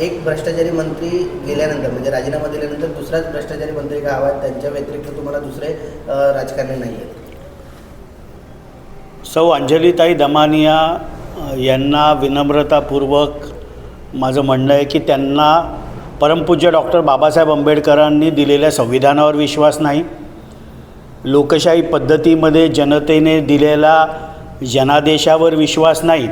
एक भ्रष्टाचारी मंत्री गेल्यानंतर म्हणजे राजीनामा दिल्यानंतर दुसराच भ्रष्टाचारी मंत्री गावात त्यांच्या व्यतिरिक्त तुम्हाला दुसरे राजकारणी नाही आहेत. सौ अंजलीताई दमानिया यांना विनम्रतापूर्वक माझं म्हणणं आहे की त्यांना परमपूज्य डॉक्टर बाबासाहेब आंबेडकरांनी दिलेल्या संविधानावर विश्वास नाही. लोकशाही पद्धतीमध्ये जनतेने दिलेला जनादेशावर विश्वास नाही.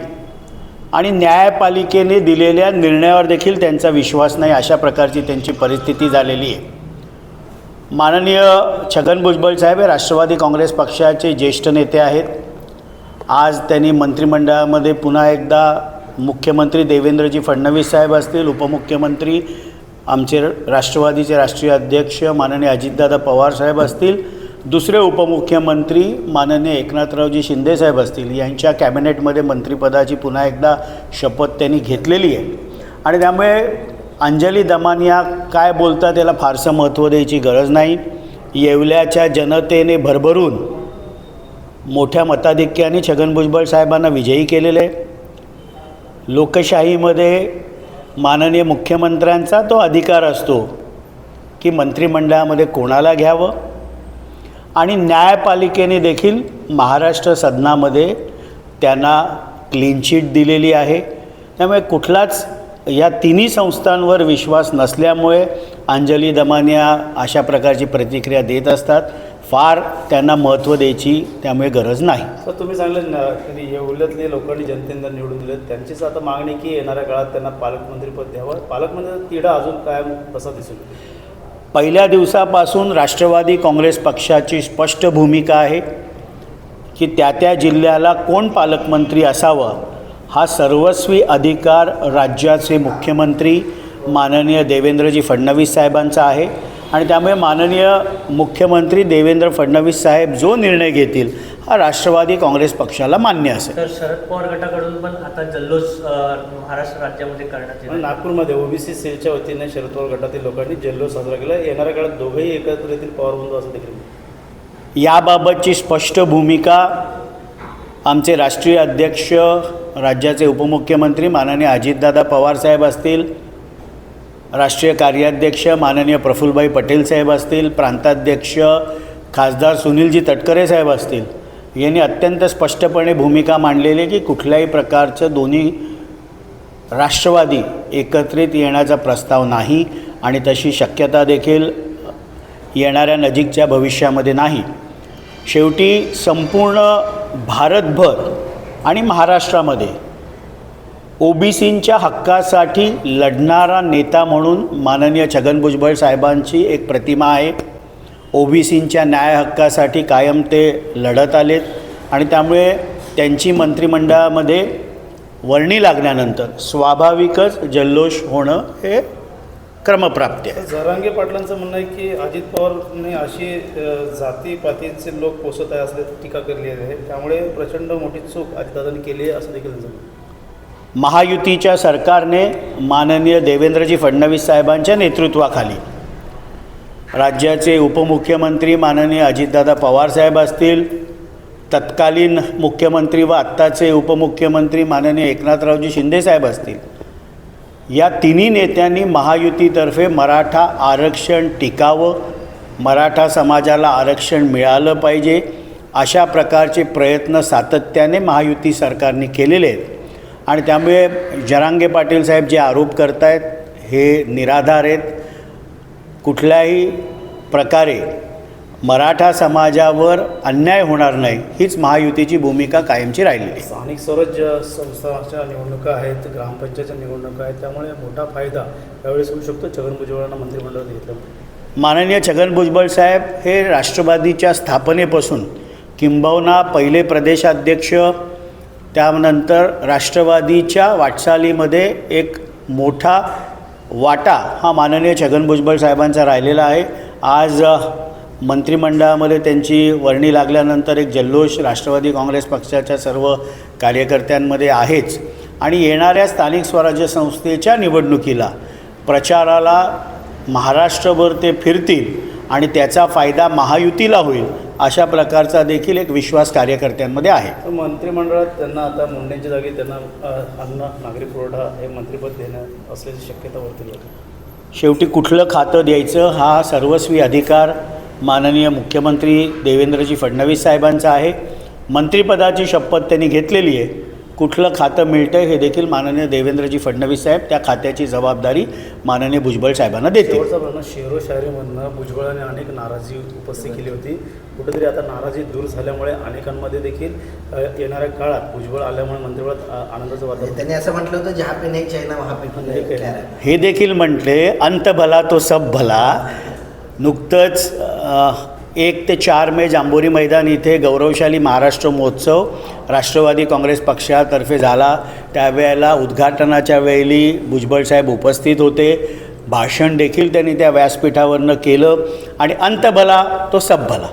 आणि न्यायपालिकेने दिलेल्या निर्णयावर देखील त्यांचा विश्वास नाही अशा प्रकारची त्यांची परिस्थिती झालेली आहे. माननीय छगन भुजबळ साहेब हे राष्ट्रवादी काँग्रेस पक्षाचे ज्येष्ठ नेते आहेत. आज त्यांनी मंत्रिमंडळामध्ये पुन्हा एकदा मुख्यमंत्री देवेंद्रजी फडणवीस साहेब असतील उपमुख्यमंत्री आमचे राष्ट्रवादीचे राष्ट्रीय अध्यक्ष माननीय अजितदादा पवार साहेब असतील दुसरे उपमुख्यमंत्री माननीय एकनाथरावजी शिंदेसाहेब असतील यांच्या कॅबिनेटमध्ये मंत्रिपदाची पुन्हा एकदा शपथ त्यांनी घेतलेली आहे. आणि त्यामुळे अंजली दमानिया काय बोलतात त्याला फारसं महत्त्व द्यायची गरज नाही. येवल्याच्या जनतेने भरभरून मोठ्या मताधिक्याने छगन भुजबळ साहेबांना विजयी केलेले आहे. लोकशाहीमध्ये माननीय मुख्यमंत्र्यांचा तो अधिकार असतो की मंत्रिमंडळामध्ये कोणाला घ्यावं? आणि न्यायपालिकेने देखील महाराष्ट्र सदनामध्ये त्यांना क्लीन चिट दिलेली आहे. त्यामुळे कुठलाच या तिन्ही संस्थांवर विश्वास नसल्यामुळे अंजली दमानिया अशा प्रकारची प्रतिक्रिया देत असतात. फार त्यांना महत्त्व द्यायची त्यामुळे गरज नाही. सर तुम्ही सांगलं ना येवल्यातले लोकांनी जनतेनं निवडून दिले त्यांचीच आता मागणी की येणाऱ्या काळात त्यांना पालकमंत्रीपद द्यावं? पालकमंत्री तिढा अजून कायम तसा दिसून पहिल्या दिवसापासून राष्ट्रवादी काँग्रेस पक्षाची स्पष्ट भूमिका आहे की त्या त्या जिल्ह्याला कोण पालकमंत्री असावं हा सर्वस्वी अधिकार राज्याचे मुख्यमंत्री माननीय देवेंद्रजी फडणवीस साहेबांचा आहे. आणि त्यामुळे माननीय मुख्यमंत्री देवेंद्र फडणवीस साहेब जो निर्णय घेतील हा राष्ट्रवादी काँग्रेस पक्षाला मान्य असेल. तर शरद पवार गटाकडून पण आता जल्लोष महाराष्ट्र राज्यामध्ये करण्यात येईल नागपूरमध्ये ओबीसी सेलच्या वतीने शरद पवार गटातील लोकांनी जल्लोष साजरा केला. येणाऱ्या काळात दोघंही एकत्र येतील पवार बंधू असं देखील याबाबतची स्पष्ट भूमिका आमचे राष्ट्रीय अध्यक्ष राज्याचे उपमुख्यमंत्री माननीय अजितदादा पवारसाहेब असतील राष्ट्रीय कार्याध्यक्ष माननीय प्रफुल्लभाई पटेल साहेब असतील प्रांताध्यक्ष खासदार सुनीलजी तटकरे साहेब असतील यांनी अत्यंत स्पष्टपणे भूमिका मांडलेली आहे की कुठल्याही प्रकारचं दोन्ही राष्ट्रवादी एकत्रित येण्याचा प्रस्ताव नाही आणि तशी शक्यता देखील येणाऱ्या नजीकच्या भविष्यामध्ये नाही. शेवटी संपूर्ण भारतभर आणि महाराष्ट्रामध्ये ओबीसींच्या हक्कासाठी लढणारा नेता म्हणून माननीय छगन भुजबळ साहेबांची एक प्रतिमा आहे. ओबीसींच्या न्याय हक्कासाठी कायम ते लढत आलेत आणि त्यामुळे त्यांची मंत्रिमंडळामध्ये वर्णी लागल्यानंतर स्वाभाविकच जल्लोष होणं हे क्रमप्राप्ती आहे जरांगे पाटलांचं म्हणणं आहे की अजित पवारने अशी अ, जातीपातीचे लोक पोसत आहे असं टीका केली आहे त्यामुळे प्रचंड मोठी चूक अजितदादांनी केली आहे असं देखील. महायुतीच्या सरकारने माननीय देवेंद्रजी फडणवीस साहेबांच्या नेतृत्वाखाली राज्याचे उपमुख्यमंत्री माननीय अजितदादा पवारसाहेब असतील तत्कालीन मुख्यमंत्री व आत्ताचे उपमुख्यमंत्री माननीय एकनाथरावजी शिंदेसाहेब असतील. या तिन्ही नेत्यांनी महायुतीतर्फे मराठा आरक्षण टिकावं मराठा समाजाला आरक्षण मिळालं पाहिजे अशा प्रकारचे प्रयत्न सातत्याने महायुती सरकारने केलेले आहेत. आणि त्यामुळे जरांगे पाटील साहेब जे आरोप करतायत हे निराधार आहेत. कुठल्याही प्रकारे मराठा समाजावर अन्याय होणार नाही हीच महायुतीची भूमिका कायमची राहिलेली आहे. स्थानिक स्वराज्य संस्थांच्या निवडणुका आहेत ग्रामपंचायतच्या निवडणुका आहेत त्यामुळे मोठा फायदा यावेळेस होऊ शकतो छगन भुजबळांना मंत्रिमंडळात घेतल्यामुळे माननीय छगन भुजबळ साहेब हे राष्ट्रवादीच्या स्थापनेपासून किंबहुना पहिले प्रदेशाध्यक्ष त्यानंतर राष्ट्रवादीच्या वाटचालीमध्ये एक मोठा वाटा हा माननीय छगन भुजबळ साहेबांचा राहिलेला आहे. आज मंत्रिमंडळामध्ये त्यांची वर्णी लागल्यानंतर एक जल्लोष राष्ट्रवादी काँग्रेस पक्षाच्या सर्व कार्यकर्त्यांमध्ये आहेच. आणि येणाऱ्या स्थानिक स्वराज्य संस्थेच्या निवडणुकीला प्रचाराला महाराष्ट्रभर ते फिरतील आणि त्याचा फायदा महायुतीला होईल. अशा प्रकारचा देखील एक विश्वास कार्यकर्त्यांमध्ये आहे. तर मंत्रिमंडळात त्यांना आता मुंडेंच्या जागी त्यांना अन्न नागरी पुरवठा हे मंत्रिपद देणं असल्याची शक्यता वर्तवली होती. शेवटी कुठलं खातं द्यायचं हा सर्वस्वी अधिकार माननीय मुख्यमंत्री देवेंद्रजी फडणवीस साहेबांचा आहे. मंत्रिपदाची शपथ त्यांनी घेतलेली आहे. कुठलं खातं मिळतं हे देखील माननीय देवेंद्रजी फडणवीस साहेब त्या खात्याची जबाबदारी माननीय भुजबळ साहेबांना प्रश्न शेरो शायरीमधनं भुजबळाने अनेक नाराजी उपस्थित केली होती. कुठेतरी आता नाराजी दूर झाल्यामुळे अनेकांमध्ये देखील येणाऱ्या काळात भुजबळ आल्यामुळे मंत्रिमंडळात आनंदाचं वातावरण त्यांनी असं म्हटलं होतं जहा पे नाही चायना वहा पे हे देखील म्हटले अंत भला तो सब भला. नुकतंच एक ते चार मे जांभोरी मैदान इथे गौरवशाली महाराष्ट्र महोत्सव राष्ट्रवादी काँग्रेस पक्षातर्फे झाला. त्यावेळेला उद्घाटनाच्या वेळी भुजबळसाहेब उपस्थित होते. भाषण देखील त्यांनी त्या व्यासपीठावरनं केलं आणि अंत भला तो सब भला